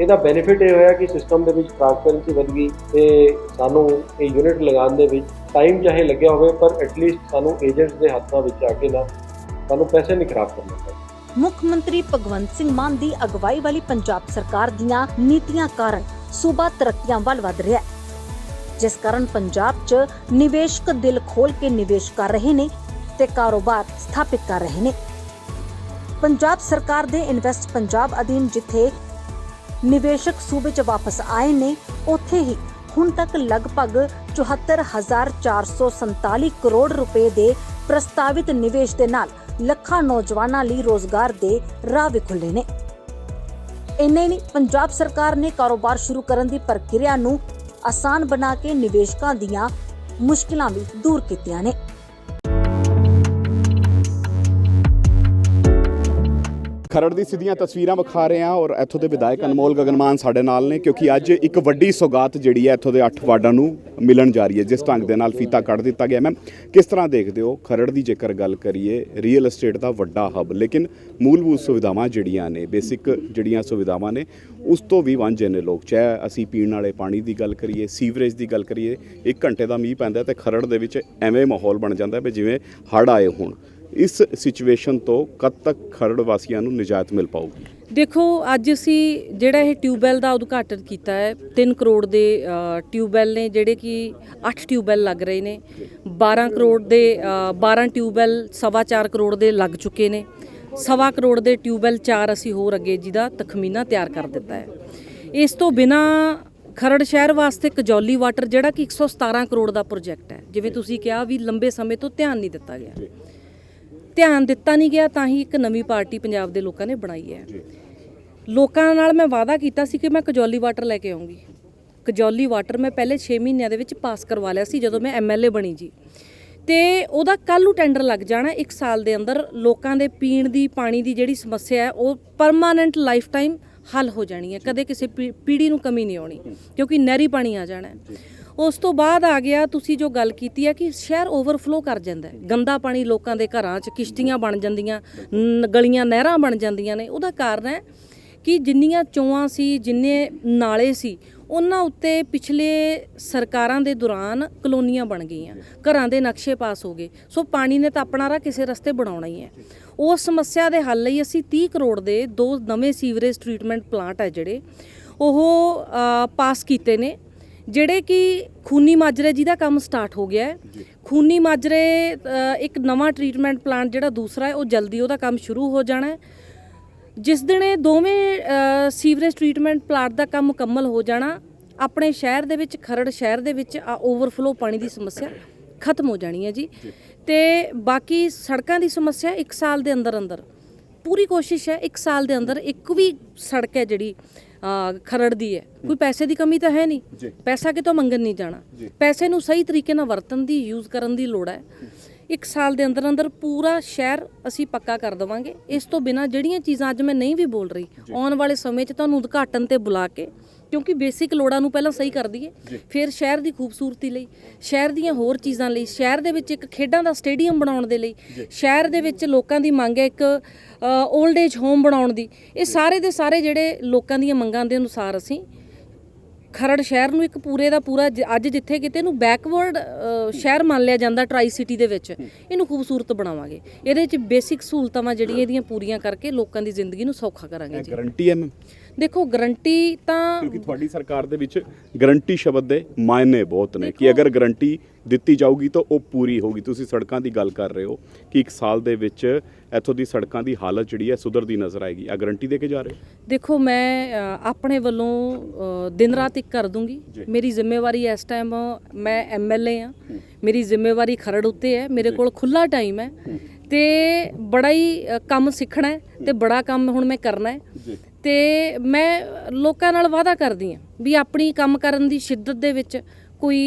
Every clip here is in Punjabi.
ਇਹਦਾ ਬੈਨੀਫਿਟ ਇਹ ਹੋਇਆ ਕਿ ਸਿਸਟਮ ਦੇ ਵਿੱਚ ਟ੍ਰਾਂਸਪੇਰੈਂਸੀ ਵਧ ਗਈ ਤੇ ਸਾਨੂੰ ਇਹ ਯੂਨਿਟ ਲਗਾਉਣ ਦੇ ਵਿੱਚ ਟਾਈਮ ਚਾਹੇ ਲੱਗਿਆ ਹੋਵੇ, ਪਰ ਐਟਲੀਸਟ ਸਾਨੂੰ ਏਜੰਟਸ ਦੇ ਹੱਥਾਂ ਵਿੱਚ ਆ ਕੇ ਨਾ ਸਾਨੂੰ ਪੈਸੇ ਨਹੀਂ ਖਰਾਬ ਕਰਨੇ ਪਏ। ਮੁੱਖ ਮੰਤਰੀ ਭਗਵੰਤ ਸਿੰਘ ਮਾਨ ਦੀ ਅਗਵਾਈ ਵਾਲੀ ਪੰਜਾਬ ਸਰਕਾਰ ਦੀਆਂ ਨੀਤੀਆਂ ਕਾਰਨ ਸੂਬਾ ਤਰੱਕੀਆਂ ਵੱਲ ਵਧ ਰਿਹਾ ਹੈ। ਜਿਸ ਕਾਰਨ ਪੰਜਾਬ 'ਚ ਨਿਵੇਸ਼ਕ ਦਿਲ ਖੋਲ ਕੇ ਨਿਵੇਸ਼ ਕਰ ਰਹੇ ਨੇ ਤੇ ਕਾਰੋਬਾਰ ਸਥਾਪਿਤ ਕਰ ਰਹੇ ਨੇ। ਪੰਜਾਬ ਸਰਕਾਰ ਦੇ ਇਨਵੈਸਟ ਪੰਜਾਬ ਅਧੀਨ ਜਿੱਥੇ ਨਿਵੇਸ਼ਕ ਸੂਬੇ 'ਚ ਵਾਪਸ ਆਏ ਨੇ। ਉੱਥੇ ਹੀ ਹੁਣ ਤੱਕ ਲਗਭਗ 74447 ਕਰੋੜ ਰੁਪਏ ਦੇ ਪ੍ਰਸਤਾਵਿਤ ਨਿਵੇਸ਼ ਦੇ ਨਾਲ ਲੱਖਾਂ ਨੌਜਵਾਨਾਂ ਲਈ ਰੋਜ਼ਗਾਰ ਦੇ ਰਾਹ ਵੀ ਖੁੱਲੇ ਨੇ। ਇੰਨੇ ਨਹੀਂ, ਪੰਜਾਬ ਸਰਕਾਰ ਨੇ ਕਾਰੋਬਾਰ ਸ਼ੁਰੂ ਕਰਨ ਦੀ ਪ੍ਰਕਿਰਿਆ ਨੂੰ ਆਸਾਨ ਬਣਾ ਕੇ ਨਿਵੇਸ਼ਕਾਂ ਦੀਆਂ ਮੁਸ਼ਕਿਲਾਂ ਵੀ ਦੂਰ ਕੀਤੀਆਂ ਨੇ। ਖਰੜ ਦੀ ਸਿੱਧੀਆਂ ਤਸਵੀਰਾਂ ਵਿਖਾ ਰਹੇ ਹਾਂ ਔਰ ਇੱਥੋਂ ਦੇ ਵਿਧਾਇਕ ਅਨਮੋਲ ਗਗਨਮਾਨ ਸਾਡੇ ਨਾਲ ਨੇ ਕਿਉਂਕਿ ਅੱਜ ਇੱਕ ਵੱਡੀ ਸੌਗਾਤ ਜਿਹੜੀ ਹੈ ਇੱਥੋਂ ਦੇ 8 ਵਾਰਡਾਂ ਨੂੰ ਮਿਲਣ ਜਾ ਰਹੀ ਹੈ, ਜਿਸ ਢੰਗ ਦੇ ਨਾਲ ਫੀਤਾ ਕੱਢ ਦਿੱਤਾ ਗਿਆ। ਮੈਮ ਕਿਸ ਤਰ੍ਹਾਂ ਦੇਖਦੇ ਹੋ ਖਰੜ ਦੀ ਜੇਕਰ ਗੱਲ ਕਰੀਏ ਰੀਅਲ ਏਸਟੇਟ ਦਾ ਵੱਡਾ ਹੱਬ ਲੇਕਿਨ ਮੂਲਭੂਤ ਸੁਵਿਧਾਵਾਂ ਜਿਹੜੀਆਂ ਨੇ ਬੇਸਿਕ ਜਿਹੜੀਆਂ ਸੁਵਿਧਾਵਾਂ ਨੇ, ਉਸ ਤੋਂ ਵੀ ਵਾਂਝੇ ਨੇ ਲੋਕ। ਚਾਹੇ ਅਸੀਂ ਪੀਣ ਵਾਲੇ ਪਾਣੀ ਦੀ ਗੱਲ ਕਰੀਏ ਸੀਵਰੇਜ ਦੀ ਗੱਲ ਕਰੀਏ, ਇੱਕ ਘੰਟੇ ਦਾ ਮੀਂਹ ਪੈਂਦਾ ਤੇ ਖਰੜ ਦੇ ਵਿੱਚ ਐਵੇਂ ਮਾਹੌਲ ਬਣ ਜਾਂਦਾ ਵੀ ਜਿਵੇਂ ਹੜ੍ਹ ਆਏ ਹੋਣ। ਇਸ ਸਿਚੁਏਸ਼ਨ ਤੋਂ ਕਦ ਤੱਕ ਖਰੜ ਵਾਸੀਆਂ ਨੂੰ ਨਿਜਾਤ ਮਿਲ ਪਾਊਗੀ? ਦੇਖੋ ਅੱਜ ਅਸੀਂ ਜਿਹੜਾ ਇਹ ਟਿਊਬਵੈਲ ਦਾ ਉਦਘਾਟਨ ਕੀਤਾ ਹੈ 3 ਕਰੋੜ ਦੇ ਅ, ਟਿਊਬਵੈਲ ਨੇ ਜਿਹੜੇ ਕਿ 8 ਟਿਊਬਵੈਲ ਲੱਗ ਰਹੇ ਨੇ। 12 ਕਰੋੜ ਦੇ ਅ, 12 ਟਿਊਬਵੈਲ ਸਵਾ ਚਾਰ ਕਰੋੜ ਦੇ ਲੱਗ ਚੁੱਕੇ ਨੇ। ਸਵਾ ਕਰੋੜ ਦੇ ਟਿਊਬਵੈਲ ਚਾਰ ਅਸੀਂ ਹੋਰ ਅੱਗੇ ਜਿਹਦਾ ਤਖਮੀਨਾ ਤਿਆਰ ਕਰ ਦਿੱਤਾ ਹੈ। ਇਸ ਤੋਂ ਬਿਨਾ ਖਰੜ ਸ਼ਹਿਰ ਵਾਸਤੇ ਕਜੌਲੀ ਵਾਟਰ ਜਿਹੜਾ ਕਿ 117 ਕਰੋੜ ਦਾ ਪ੍ਰੋਜੈਕਟ ਹੈ ਜਿਵੇਂ ਤੁਸੀਂ ਕਿਹਾ ਵੀ ਲੰਬੇ ਸਮੇਂ ਤੋਂ ਧਿਆਨ ਨਹੀਂ ਦਿੱਤਾ ਗਿਆ। ਧਿਆਨ ਦਿੱਤਾ ਨਹੀਂ ਗਿਆ ਤਾਂ ਹੀ ਇੱਕ ਨਵੀਂ ਪਾਰਟੀ ਪੰਜਾਬ ਦੇ ਲੋਕਾਂ ਨੇ ਬਣਾਈ ਹੈ। ਲੋਕਾਂ ਨਾਲ ਮੈਂ ਵਾਅਦਾ ਕੀਤਾ ਸੀ ਕਿ ਮੈਂ ਕਜੌਲੀ ਵਾਟਰ ਲੈ ਕੇ ਆਉਂਗੀ। ਕਜੌਲੀ ਵਾਟਰ ਮੈਂ ਪਹਿਲੇ 6 ਮਹੀਨਿਆਂ ਦੇ ਵਿੱਚ ਪਾਸ ਕਰਵਾ ਲਿਆ ਸੀ ਜਦੋਂ ਮੈਂ ਐਮਐਲਏ ਬਣੀ ਜੀ। ਤੇ ਉਹਦਾ ਕੱਲ੍ਹ ਨੂੰ ਟੈਂਡਰ ਲੱਗ ਜਾਣਾ 1 ਸਾਲ ਦੇ ਅੰਦਰ ਲੋਕਾਂ ਦੇ ਪੀਣ ਦੀ ਪਾਣੀ ਦੀ ਜਿਹੜੀ ਸਮੱਸਿਆ ਹੈ ਉਹ ਪਰਮਾਨੈਂਟ ਲਾਈਫ ਟਾਈਮ ਹੱਲ ਹੋ ਜਾਣੀ ਹੈ। ਕਦੇ ਕਿਸੇ ਪੀ- ਪੀੜ੍ਹੀ ਨੂੰ ਕਮੀ ਨਹੀਂ ਆਉਣੀ ਕਿਉਂਕਿ ਨਹਿਰੀ ਪਾਣੀ ਆ ਜਾਣਾ ਹੈ। ਉਸ ਤੋਂ ਬਾਅਦ ਆ ਗਿਆ, ਤੁਸੀਂ ਜੋ ਗੱਲ ਕੀਤੀ ਹੈ ਕਿ ਸ਼ਹਿਰ ਓਵਰਫਲੋ ਕਰ ਜਾਂਦਾ ਹੈ। ਗੰਦਾ ਪਾਣੀ ਲੋਕਾਂ ਦੇ ਘਰਾਂ 'ਚ ਕਿਸ਼ਤੀਆਂ ਬਣ ਜਾਂਦੀਆਂ, ਨ- ਗਲੀਆਂ ਨਹਿਰਾਂ ਬਣ ਜਾਂਦੀਆਂ ਨੇ। ਉਹਦਾ ਕਾਰਨ ਹੈ ਕਿ ਜਿੰਨੀਆਂ ਚੋਆਂ ਸੀ, ਜਿੰਨੇ ਨਾਲੇ ਸੀ, ਉਹਨਾਂ ਉੱਤੇ ਪਿਛਲੇ ਸਰਕਾਰਾਂ ਦੇ ਦੌਰਾਨ ਕਲੋਨੀਆਂ ਬਣ ਗਈਆਂ। ਘਰਾਂ ਦੇ ਨਕਸ਼ੇ ਪਾਸ ਹੋ ਗਏ। ਸੋ ਪਾਣੀ ਨੇ ਤਾਂ ਆਪਣਾ ਰਾਹ ਕਿਸੇ ਰਸਤੇ ਬਣਾਉਣਾ ਹੀ ਹੈ। ਉਸ ਸਮੱਸਿਆ ਦੇ ਹੱਲ ਲਈ ਅਸੀਂ 30 ਕਰੋੜ ਦੇ ਦੋ ਨਵੇਂ ਸੀਵਰੇਜ ਟ੍ਰੀਟਮੈਂਟ ਪਲਾਂਟ ਹੈ ਜਿਹੜੇ, ਉਹ ਪਾਸ ਕੀਤੇ ਨੇ। ਜਿਹੜੇ ਕਿ ਖੂਨੀ ਮਾਜਰੇ ਜਿਹਦਾ ਕੰਮ ਸਟਾਰਟ ਹੋ ਗਿਆ ਹੈ। ਖੂਨੀ ਮਾਜਰੇ ਇੱਕ ਨਵਾਂ ਟ੍ਰੀਟਮੈਂਟ ਪਲਾਂਟ ਜਿਹੜਾ ਦੂਸਰਾ ਹੈ ਉਹ ਜਲਦੀ ਉਹਦਾ ਕੰਮ ਸ਼ੁਰੂ ਹੋ ਜਾਣਾ ਹੈ। ਜਿਸ ਦਿਨ ਇਹ ਦੋਵੇਂ ਸੀਵਰੇਜ ਟ੍ਰੀਟਮੈਂਟ ਪਲਾਂਟ ਦਾ ਕੰਮ ਮੁਕੰਮਲ ਹੋ ਜਾਣਾ ਆਪਣੇ ਸ਼ਹਿਰ ਦੇ ਵਿੱਚ ਖਰੜ ਸ਼ਹਿਰ ਦੇ ਵਿੱਚ ਆ ਓਵਰਫਲੋ ਪਾਣੀ ਦੀ ਸਮੱਸਿਆ ਖਤਮ ਹੋ ਜਾਣੀ ਹੈ ਜੀ। ਤੇ ਬਾਕੀ ਸੜਕਾਂ ਦੀ ਸਮੱਸਿਆ 1 ਸਾਲ ਦੇ ਅੰਦਰ ਅੰਦਰ ਪੂਰੀ ਕੋਸ਼ਿਸ਼ ਹੈ 1 ਸਾਲ ਦੇ ਅੰਦਰ ਇੱਕ ਵੀ ਸੜਕ ਹੈ ਜਿਹੜੀ ਖਰੜ ਦੀ ਹੈ। ਕੋਈ ਪੈਸੇ ਦੀ ਕਮੀ ਤਾਂ ਹੈ ਨਹੀਂ। ਪੈਸਾ ਕਿਤੋਂ ਮੰਗਣ ਨਹੀਂ ਜਾਣਾ। ਪੈਸੇ ਨੂੰ ਸਹੀ ਤਰੀਕੇ ਨਾਲ ਵਰਤਣ ਦੀ ਯੂਜ਼ ਕਰਨ ਦੀ ਲੋੜ ਹੈ। ਇੱਕ ਸਾਲ ਦੇ ਅੰਦਰ ਅੰਦਰ ਪੂਰਾ ਸ਼ਹਿਰ ਅਸੀਂ ਪੱਕਾ ਕਰ ਦਵਾਂਗੇ। ਇਸ ਤੋਂ ਬਿਨਾ ਜਿਹੜੀਆਂ ਚੀਜ਼ਾਂ ਅੱਜ ਮੈਂ ਨਹੀਂ ਵੀ ਬੋਲ ਰਹੀ ਆਉਣ ਵਾਲੇ ਸਮੇਂ 'ਚ ਤੁਹਾਨੂੰ ਉਦਘਾਟਨ ਤੇ ਬੁਲਾ ਕੇ ਕਿਉਂਕਿ ਬੇਸਿਕ ਲੋੜਾਂ ਨੂੰ ਪਹਿਲਾਂ ਸਹੀ ਕਰ ਦਈਏ ਫਿਰ ਸ਼ਹਿਰ ਦੀ ਖੂਬਸੂਰਤੀ ਲਈ ਸ਼ਹਿਰ ਦੀਆਂ ਹੋਰ ਚੀਜ਼ਾਂ ਲਈ ਸ਼ਹਿਰ ਦੇ ਵਿੱਚ ਇੱਕ ਖੇਡਾਂ ਦਾ ਸਟੇਡੀਅਮ ਬਣਾਉਣ ਦੇ ਲਈ ਸ਼ਹਿਰ ਦੇ ਵਿੱਚ ਲੋਕਾਂ ਦੀ ਮੰਗ ਹੈ ਇੱਕ 올ਡ ਏਜ ਹੋਮ ਬਣਾਉਣ ਦੀ। ਇਹ ਸਾਰੇ ਦੇ ਸਾਰੇ ਜਿਹੜੇ ਲੋਕਾਂ ਦੀਆਂ ਮੰਗਾਂ ਦੇ ਅਨੁਸਾਰ ਅਸੀਂ ਖਰੜ ਸ਼ਹਿਰ ਨੂੰ ਇੱਕ ਪੂਰੇ ਦਾ ਪੂਰਾ ਅੱਜ ਜਿੱਥੇ ਕਿਤੇ ਇਹਨੂੰ ਬੈਕਵਰਡ ਸ਼ਹਿਰ ਮੰਨ ਲਿਆ ਜਾਂਦਾ ਟਰਾਈ ਸਿਟੀ ਦੇ ਵਿੱਚ ਇਹਨੂੰ ਖੂਬਸੂਰਤ ਬਣਾਵਾਂਗੇ। ਇਹਦੇ ਵਿੱਚ ਬੇਸਿਕ ਸਹੂਲਤਾਂ ਜਿਹੜੀਆਂ ਇਹਦੀਆਂ ਪੂਰੀਆਂ ਕਰਕੇ ਲੋਕਾਂ ਦੀ ਜ਼ਿੰਦਗੀ ਨੂੰ ਸੌਖਾ ਕਰਾਂਗੇ ਜੀ। ਗਾਰੰਟੀ ਹੈ ਦੇਖੋ ਗਰੰਟੀ ਤਾਂ ਕਿਉਂਕਿ ਤੁਹਾਡੀ ਸਰਕਾਰ ਦੇ ਵਿੱਚ ਗਾਰੰਟੀ ਸ਼ਬਦ ਦੇ ਮਾਇਨੇ ਬਹੁਤ ਨੇ ਕਿ ਅਗਰ ਗਾਰੰਟੀ ਦਿੱਤੀ ਜਾਊਗੀ ਤਾਂ ਉਹ ਪੂਰੀ ਹੋਊਗੀ। ਤੁਸੀਂ ਸੜਕਾਂ ਦੀ ਗੱਲ ਕਰ ਰਹੇ ਹੋ ਕਿ ਇੱਕ ਸਾਲ ਦੇ ਵਿੱਚ ਇੱਥੋਂ ਦੀ ਸੜਕਾਂ ਦੀ ਹਾਲਤ ਜਿਹੜੀ ਹੈ ਸੁਧਰਦੀ ਨਜ਼ਰ ਆਏਗੀ। ਆ ਗਾਰੰਟੀ ਦੇ ਕੇ ਜਾ ਰਹੇ ਹੋ? ਦੇਖੋ ਮੈਂ ਆਪਣੇ ਵੱਲੋਂ ਦਿਨ ਰਾਤ ਇੱਕ ਕਰ ਦੂੰਗੀ। ਮੇਰੀ ਜ਼ਿੰਮੇਵਾਰੀ ਇਸ ਟਾਈਮ ਮੈਂ ਐਮਐਲਏ ਆ ਮੇਰੀ ਜ਼ਿੰਮੇਵਾਰੀ ਖਰੜ ਉੱਤੇ ਹੈ। ਮੇਰੇ ਕੋਲ ਖੁੱਲਾ ਟਾਈਮ ਹੈ ਤੇ ਬੜਾ ਹੀ ਕੰਮ ਸਿੱਖਣਾ ਹੈ ਤੇ ਬੜਾ ਕੰਮ ਹੁਣ ਮੈਂ ਕਰਨਾ ਹੈ। ਤੇ ਮੈਂ ਲੋਕਾਂ ਨਾਲ ਵਾਅਦਾ ਕਰਦੀ ਹਾਂ ਵੀ ਆਪਣੀ ਕੰਮ ਕਰਨ ਦੀ ਸ਼ਿੱਦਤ ਦੇ ਵਿੱਚ ਕੋਈ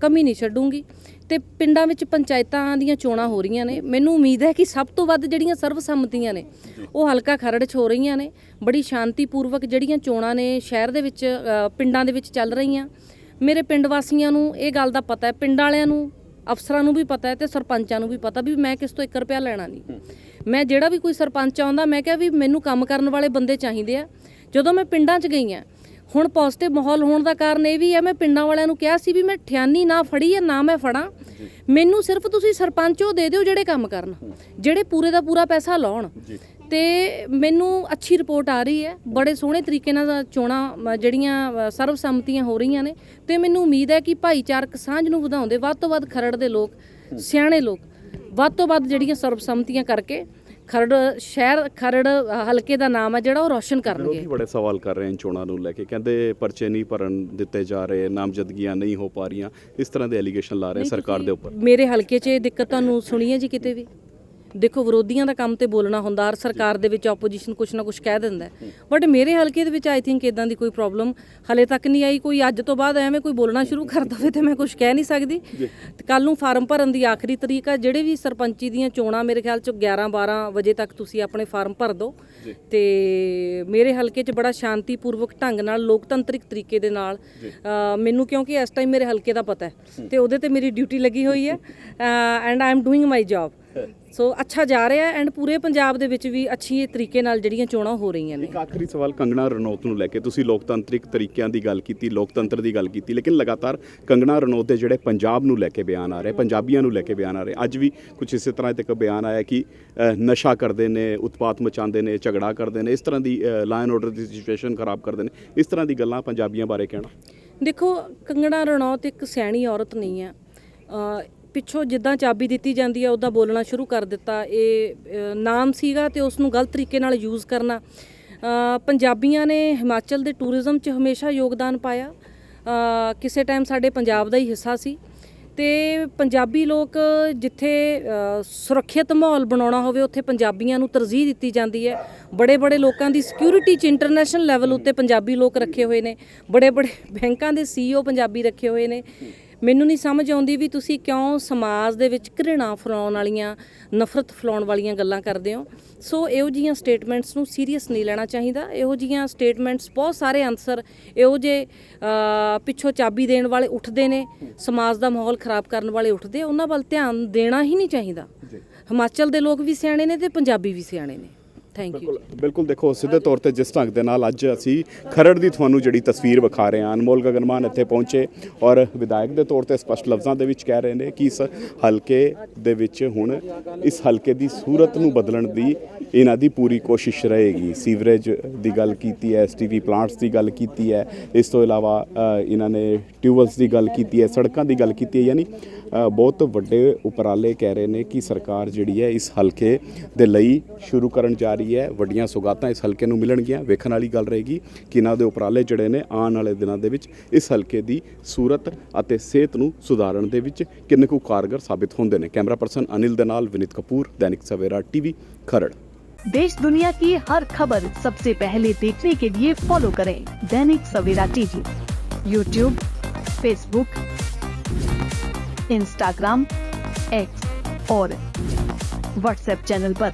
ਕਮੀ ਨਹੀਂ ਛੱਡੂੰਗੀ ਤੇ ਪਿੰਡਾਂ ਵਿੱਚ ਪੰਚਾਇਤਾਂ ਦੀਆਂ ਚੋਣਾਂ ਹੋ ਰਹੀਆਂ ਨੇ। ਮੈਨੂੰ ਉਮੀਦ ਹੈ ਕਿ ਸਭ ਤੋਂ ਵੱਧ ਜਿਹੜੀਆਂ ਸਰਵਸੰਮਤੀਆਂ ਨੇ, ਉਹ ਹਲਕਾ ਖਰੜ 'ਚ ਹੋ ਰਹੀਆਂ ਨੇ। ਬੜੀ ਸ਼ਾਂਤੀਪੂਰਵਕ ਜਿਹੜੀਆਂ ਚੋਣਾਂ ਨੇ ਸ਼ਹਿਰ ਦੇ ਵਿੱਚ ਪਿੰਡਾਂ ਦੇ ਵਿੱਚ ਚੱਲ ਰਹੀਆਂ। ਮੇਰੇ ਪਿੰਡ ਵਾਸੀਆਂ ਨੂੰ ਇਹ ਗੱਲ ਦਾ ਪਤਾ ਹੈ, ਪਿੰਡ ਵਾਲਿਆਂ ਨੂੰ, ਅਫਸਰਾਂ ਨੂੰ ਵੀ ਪਤਾ ਹੈ ਤੇ ਸਰਪੰਚਾਂ ਨੂੰ ਵੀ ਪਤਾ ਵੀ ਮੈਂ ਕਿਸ ਤੋਂ 1 ਰੁਪਿਆ ਲੈਣਾ ਨਹੀਂ। ਮੈਂ ਜਿਹੜਾ ਵੀ ਕੋਈ ਸਰਪੰਚ ਆਉਂਦਾ ਮੈਂ ਕਿਹਾ ਵੀ ਮੈਨੂੰ ਕੰਮ ਕਰਨ ਵਾਲੇ ਬੰਦੇ ਚਾਹੀਦੇ ਆ। ਜਦੋਂ ਮੈਂ ਪਿੰਡਾਂ 'ਚ ਗਈ ਆ ਹੁਣ ਪੋਜ਼ਿਟਿਵ ਮਾਹੌਲ ਹੋਣ ਦਾ ਕਾਰਨ ਇਹ ਵੀ ਹੈ ਮੈਂ ਪਿੰਡਾਂ ਵਾਲਿਆਂ ਨੂੰ ਕਿਹਾ ਸੀ ਵੀ ਮੈਂ ਠਿਆਨੀ ਨਾ ਫੜੀ ਹੈ ਨਾ ਮੈਂ ਫੜਾਂ। ਮੈਨੂੰ ਸਿਰਫ ਤੁਸੀਂ ਸਰਪੰਚ ਉਹ ਦੇ ਦਿਓ ਜਿਹੜੇ ਕੰਮ ਕਰਨ ਜਿਹੜੇ ਪੂਰੇ ਦਾ ਪੂਰਾ ਪੈਸਾ ਲਾਉਣ। ਤੇ ਮੈਨੂੰ ਅੱਛੀ ਰਿਪੋਰਟ ਆ ਰਹੀ ਹੈ ਬੜੇ ਸੋਹਣੇ ਤਰੀਕੇ ਨਾਲ ਚੋਣਾਂ ਜਿਹੜੀਆਂ ਅ, ਸਰਵਸੰਮਤੀਆਂ ਹੋ ਰਹੀਆਂ ਨੇ। ਤੇ ਮੈਨੂੰ ਉਮੀਦ ਹੈ ਕਿ ਭਾਈਚਾਰਕ ਸਾਂਝ ਨੂੰ ਵਧਾਉਂਦੇ ਵੱਧ ਤੋਂ ਵੱਧ ਖਰੜ ਦੇ ਲੋਕ ਸਿਆਣੇ ਲੋਕ ਵੱਧ ਤੋਂ ਵੱਧ ਜਿਹੜੀਆਂ ਸਰਵਸੰਮਤੀਆਂ ਕਰਕੇ ਖਰੜ ਸ਼ਹਿਰ ਖਰੜ ਹਲਕੇ ਦਾ ਨਾਮ ਹੈ ਜਿਹੜਾ ਉਹ ਰੌਸ਼ਨ ਕਰਨਗੇ। ਵਿਰੋਧੀ ਬੜੇ ਸਵਾਲ ਕਰ ਰਹੇ ਹਨ ਚੋਣਾਂ ਨੂੰ ਲੈ ਕੇ। ਕਹਿੰਦੇ ਪਰਚੇ ਨਹੀਂ ਭਰਨ ਦਿੱਤੇ ਜਾ ਰਹੇ ਨਾਮਜ਼ਦਗੀਆਂ ਨਹੀਂ ਹੋ ਪਾ ਰਹੀਆਂ। ਇਸ ਤਰ੍ਹਾਂ ਦੇ ਐਲੀਗੇਸ਼ਨ ਲਾ ਰਹੇ ਸਰਕਾਰ ਦੇ ਉੱਪਰ। ਮੇਰੇ ਹਲਕੇ 'ਚ ਇਹ ਦਿੱਕਤ ਤੁਹਾਨੂੰ ਸੁਣੀ ਹੈ ਜੀ ਕਿਤੇ ਵੀ? ਦੇਖੋ ਵਿਰੋਧੀਆਂ ਦਾ ਕੰਮ ਤੇ ਬੋਲਣਾ ਹੁੰਦਾ ਹਰ ਸਰਕਾਰ ਦੇ ਵਿੱਚ ਆਪੋਜੀਸ਼ਨ ਕੁਛ ਨਾ ਕੁਛ ਕਹਿ ਦਿੰਦਾ ਬਟ ਮੇਰੇ ਹਲਕੇ ਦੇ ਵਿੱਚ ਆਈ ਥਿੰਕ ਇਦਾਂ ਦੀ ਕੋਈ ਪ੍ਰੋਬਲਮ ਹਲੇ ਤੱਕ ਨਹੀਂ ਆਈ। ਕੋਈ ਅੱਜ ਤੋਂ ਬਾਅਦ ਐਵੇਂ ਕੋਈ ਬੋਲਣਾ ਸ਼ੁਰੂ ਕਰ ਦਵੇ ਤੇ ਮੈਂ ਕੁਝ ਕਹਿ ਨਹੀਂ ਸਕਦੀ। ਕੱਲ ਨੂੰ ਫਾਰਮ ਭਰਨ ਦੀ ਆਖਰੀ ਤਰੀਕ ਆ। ਜਿਹੜੇ ਵੀ ਸਰਪੰਚੀ ਦੀਆਂ ਚੋਣਾਂ ਮੇਰੇ ਖਿਆਲ ਚ 11 12 ਵਜੇ ਤੱਕ ਤੁਸੀਂ ਆਪਣੇ ਫਾਰਮ ਭਰ ਦਿਓ। ਤੇ ਮੇਰੇ ਹਲਕੇ 'ਚ ਬੜਾ ਸ਼ਾਂਤੀਪੂਰਵਕ ਢੰਗ ਨਾਲ ਲੋਕਤੰਤਰਿਕ ਤਰੀਕੇ ਦੇ ਨਾਲ ਮੈਨੂੰ ਕਿਉਂਕਿ ਇਸ ਟਾਈਮ ਮੇਰੇ ਹਲਕੇ ਦਾ ਪਤਾ ਹੈ। ਤੇ ਉਹਦੇ ਤੇ ਮੇਰੀ ਡਿਊਟੀ ਲੱਗੀ ਹੋਈ ਹੈ। And I am doing my job so ਅੱਛਾ ਜਾ ਰਿਹਾ ਐਂਡ ਪੂਰੇ ਪੰਜਾਬ ਦੇ ਵਿੱਚ ਵੀ ਅੱਛੀ ਤਰੀਕੇ ਨਾਲ ਜਿਹੜੀਆਂ ਚੋਣਾਂ ਹੋ ਰਹੀਆਂ ਨੇ। ਇੱਕ ਆਖਰੀ ਸਵਾਲ ਕੰਗਣਾ ਰਣੌਤ ਨੂੰ ਲੈ ਕੇ ਤੁਸੀਂ ਲੋਕਤੰਤਰਿਕ ਤਰੀਕਿਆਂ ਦੀ ਗੱਲ ਕੀਤੀ ਲੋਕਤੰਤਰ ਦੀ ਗੱਲ ਕੀਤੀ ਲੇਕਿਨ ਲਗਾਤਾਰ ਕੰਗਣਾ ਰਣੌਤ ਦੇ ਜਿਹੜੇ ਪੰਜਾਬ ਨੂੰ ਲੈ ਕੇ ਬਿਆਨ ਆ ਰਹੇ ਪੰਜਾਬੀਆਂ ਨੂੰ ਲੈ ਕੇ ਬਿਆਨ ਆ ਰਹੇ ਅੱਜ ਵੀ ਕੁਝ ਇਸੇ ਤਰ੍ਹਾਂ ਦੇ ਇੱਕ ਬਿਆਨ ਆਇਆ ਕਿ ਨਸ਼ਾ ਕਰਦੇ ਨੇ ਉਤਪਾਤ ਮਚਾਉਂਦੇ ਨੇ ਝਗੜਾ ਕਰਦੇ ਨੇ ਇਸ ਤਰ੍ਹਾਂ ਦੀ ਐਂਡ ਆਰਡਰ ਦੀ ਸਿਚੁਏਸ਼ਨ ਖਰਾਬ ਕਰਦੇ ਨੇ ਇਸ ਤਰ੍ਹਾਂ ਦੀ ਗੱਲਾਂ ਪੰਜਾਬੀਆਂ ਬਾਰੇ ਕਹਿਣਾ। ਦੇਖੋ ਕੰਗਣਾ ਰਣੌਤ ਇੱਕ ਸਿਆਣੀ ਔਰਤ ਨਹੀਂ ਹੈ। ਪਿੱਛੋਂ ਜਿੱਦਾਂ ਚਾਬੀ ਦਿੱਤੀ ਜਾਂਦੀ ਹੈ ਉਹਦਾ ਬੋਲਣਾ ਸ਼ੁਰੂ ਕਰ ਦਿੱਤਾ। ਇਹ ਨਾਮ ਸੀਗਾ ਤੇ ਉਸ ਨੂੰ ਗਲਤ ਤਰੀਕੇ ਨਾਲ ਯੂਜ਼ ਕਰਨਾ। ਪੰਜਾਬੀਆਂ ਨੇ ਹਿਮਾਚਲ ਦੇ ਟੂਰਿਜ਼ਮ 'ਚ ਹਮੇਸ਼ਾ ਯੋਗਦਾਨ ਪਾਇਆ। ਕਿਸੇ ਟਾਈਮ ਸਾਡੇ ਪੰਜਾਬ ਦਾ ਹੀ ਹਿੱਸਾ ਸੀ। ਤੇ ਪੰਜਾਬੀ ਲੋਕ ਜਿੱਥੇ ਸੁਰੱਖਿਅਤ ਮਾਹੌਲ ਬਣਾਉਣਾ ਹੋਵੇ, ਉੱਥੇ ਪੰਜਾਬੀਆਂ ਨੂੰ ਤਰਜੀਹ ਦਿੱਤੀ ਜਾਂਦੀ ਹੈ। ਬੜੇ ਬੜੇ ਲੋਕਾਂ ਦੀ ਸਿਕਿਉਰਿਟੀ 'ਚ ਇੰਟਰਨੈਸ਼ਨਲ ਲੈਵਲ ਉੱਤੇ ਪੰਜਾਬੀ ਲੋਕ ਰੱਖੇ ਹੋਏ ਨੇ। ਬੜੇ ਬੜੇ ਬੈਂਕਾਂ ਦੇ ਸੀਈਓ ਪੰਜਾਬੀ ਰੱਖੇ ਹੋਏ ਨੇ। ਮੈਨੂੰ ਨਹੀਂ ਸਮਝ ਆਉਂਦੀ ਵੀ ਤੁਸੀਂ ਕਿਉਂ ਸਮਾਜ ਦੇ ਵਿੱਚ ਘ੍ਰਿਣਾ ਫੈਲਾਉਣ ਵਾਲੀਆਂ ਨਫ਼ਰਤ ਫੈਲਾਉਣ ਵਾਲੀਆਂ ਗੱਲਾਂ ਕਰਦੇ ਹੋ। ਸੋ ਇਹੋ ਜੀਆਂ ਸਟੇਟਮੈਂਟਸ ਨੂੰ ਸੀਰੀਅਸ ਨਹੀਂ ਲੈਣਾ ਚਾਹੀਦਾ। ਇਹੋ ਜੀਆਂ ਸਟੇਟਮੈਂਟਸ ਬਹੁਤ ਸਾਰੇ ਆਨਸਰ ਇਹੋ ਜੇ ਪਿੱਛੋਂ ਚਾਬੀ ਦੇਣ ਵਾਲੇ ਉੱਠਦੇ ਨੇ ਸਮਾਜ ਦਾ ਮਾਹੌਲ ਖਰਾਬ ਕਰਨ ਵਾਲੇ ਉੱਠਦੇ ਉਹਨਾਂ ਵੱਲ ਧਿਆਨ ਦੇਣਾ ਹੀ ਨਹੀਂ ਚਾਹੀਦਾ। ਹਿਮਾਚਲ ਦੇ ਲੋਕ ਵੀ ਸਿਆਣੇ ਨੇ ਤੇ ਪੰਜਾਬੀ ਵੀ ਸਿਆਣੇ ਨੇ। ਥੈਂਕ ਯੂ ਬਿਲਕੁਲ ਬਿਲਕੁਲ ਦੇਖੋ ਸਿੱਧੇ ਤੌਰ ਤੇ ਜਿਸ ਢੰਗ ਦੇ ਨਾਲ ਅੱਜ ਅਸੀਂ ਖਰੜ ਦੀ ਤੁਹਾਨੂੰ ਜਿਹੜੀ ਤਸਵੀਰ ਵਿਖਾ ਰਹੇ ਹਾਂ। ਅਨਮੋਲ ਗਗਨਮਾਨ ਇੱਥੇ ਪਹੁੰਚੇ ਔਰ ਵਿਧਾਇਕ ਦੇ ਤੌਰ ਤੇ ਸਪਸ਼ਟ ਲਫ਼ਜ਼ਾਂ ਦੇ ਵਿੱਚ ਕਹਿ ਰਹੇ ਨੇ ਕਿ ਇਸ ਹਲਕੇ ਦੇ ਵਿੱਚ ਹੁਣ ਇਸ ਹਲਕੇ ਦੀ ਸੂਰਤ ਨੂੰ ਬਦਲਣ ਦੀ ਇਹਨਾਂ ਦੀ ਪੂਰੀ ਕੋਸ਼ਿਸ਼ ਰਹੇਗੀ। ਸੀਵਰੇਜ ਦੀ ਗੱਲ ਕੀਤੀ ਹੈ ਐਸਟੀਵੀ ਪਲਾਂਟਸ ਦੀ ਗੱਲ ਕੀਤੀ ਹੈ ਇਸ ਤੋਂ ਇਲਾਵਾ ਇਹਨਾਂ ਨੇ ਟਿਊਬਵੈਲਸ ਦੀ ਗੱਲ ਕੀਤੀ ਹੈ ਸੜਕਾਂ ਦੀ ਗੱਲ ਕੀਤੀ ਹੈ। ਯਾਨੀ ਬਹੁਤ ਵੱਡੇ ਉਪਰਾਲੇ ਕਹਿ ਰਹੇ ਨੇ ਕਿ ਸਰਕਾਰ ਜਿਹੜੀ ਹੈ ਇਸ ਹਲਕੇ ਦੇ ਲਈ ਸ਼ੁਰੂ ਕਰਨ ਜਾ ਰਹੀ ਹੈ ਵੱਡੀਆਂ ਸੁਗਾਤਾਂ ਇਸ ਹਲਕੇ ਨੂੰ ਮਿਲਣਗੀਆਂ ਵੇਖਣ ਵਾਲੀ ਗੱਲ ਰਹੇਗੀ ਕਿ ਇਹਨਾਂ ਦੇ ਉਪਰਾਲੇ ਜਿਹੜੇ ਨੇ ਆਉਣ ਵਾਲੇ ਦਿਨਾਂ ਦੇ ਵਿੱਚ ਇਸ ਹਲਕੇ ਦੀ ਸੂਰਤ ਅਤੇ ਸਿਹਤ ਨੂੰ ਸੁਧਾਰਨ ਦੇ ਵਿੱਚ ਕਿੰਨੇ ਕੁ ਕਾਰਗਰ ਸਾਬਿਤ ਹੁੰਦੇ ਨੇ ਕੈਮਰਾ ਪਰਸਨ ਅਨਿਲ ਦੇ ਨਾਲ ਵਿਨੀਤ ਕਪੂਰ ਦੈਨਿਕ ਸਵੇਰਾ ਟੀਵੀ ਖਰੜ देश दुनिया की हर खबर सबसे पहले देखने के लिए फॉलो करें Dainik Savera TV YouTube Facebook Instagram X और व्हाट्सएप चैनल पर।